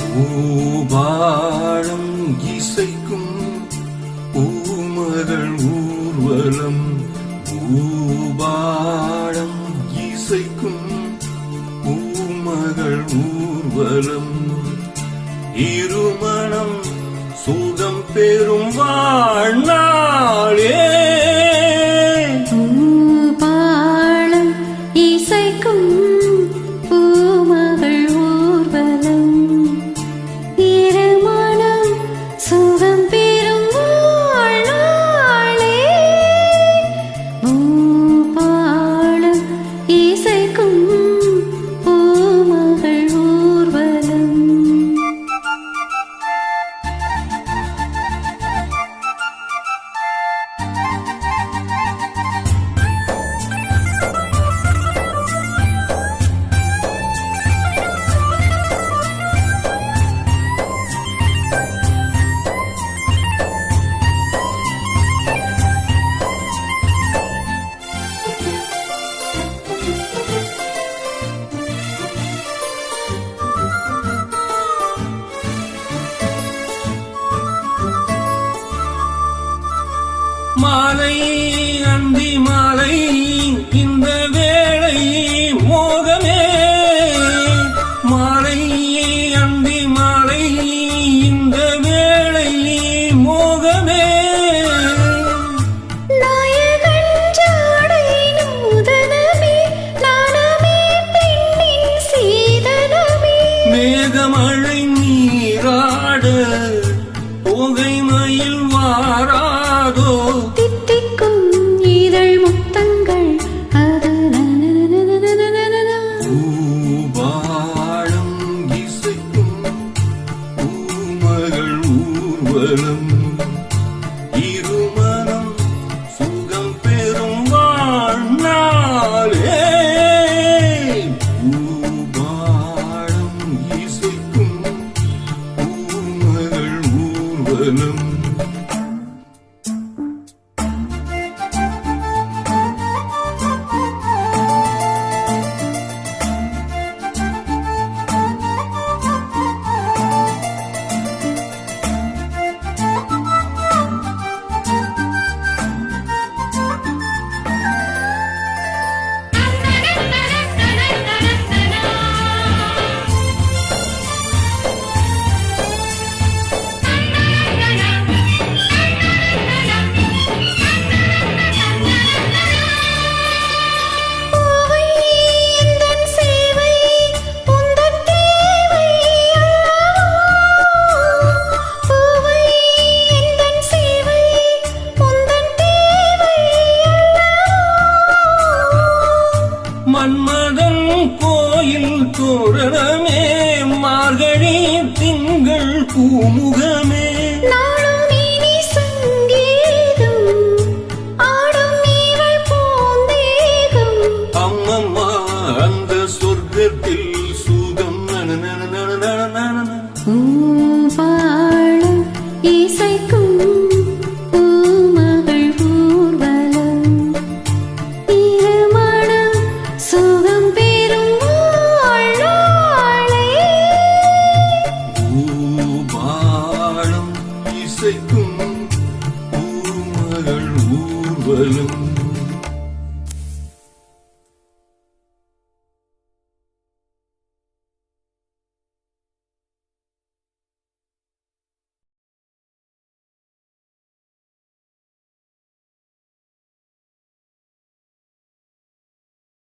பூபாழம் இசைக்கும் பூமகள் ஊர்வலம். பூபாழம் இசைக்கும் பூமகள் ஊர்வலம். இருமணம் சுகம் பெறும் வாழ்நாளே. பூபாழம் இசைக்கும் மாலை அந்தி மாலை இந்த வேளை மோகமே. மாலை அந்தி மாலை இந்த வேளை மோகமே. மேகமழை மகள் ஊர்வலம். இருமனம் சுகம் பெறும் வாழ்நாளே. பூபாடம் இசைக்கும் பூமகள் ஊர்வலம். மன்மதன் கோயில் தோரணமே மார்கழி திங்கள் பூமுகமே. say boom.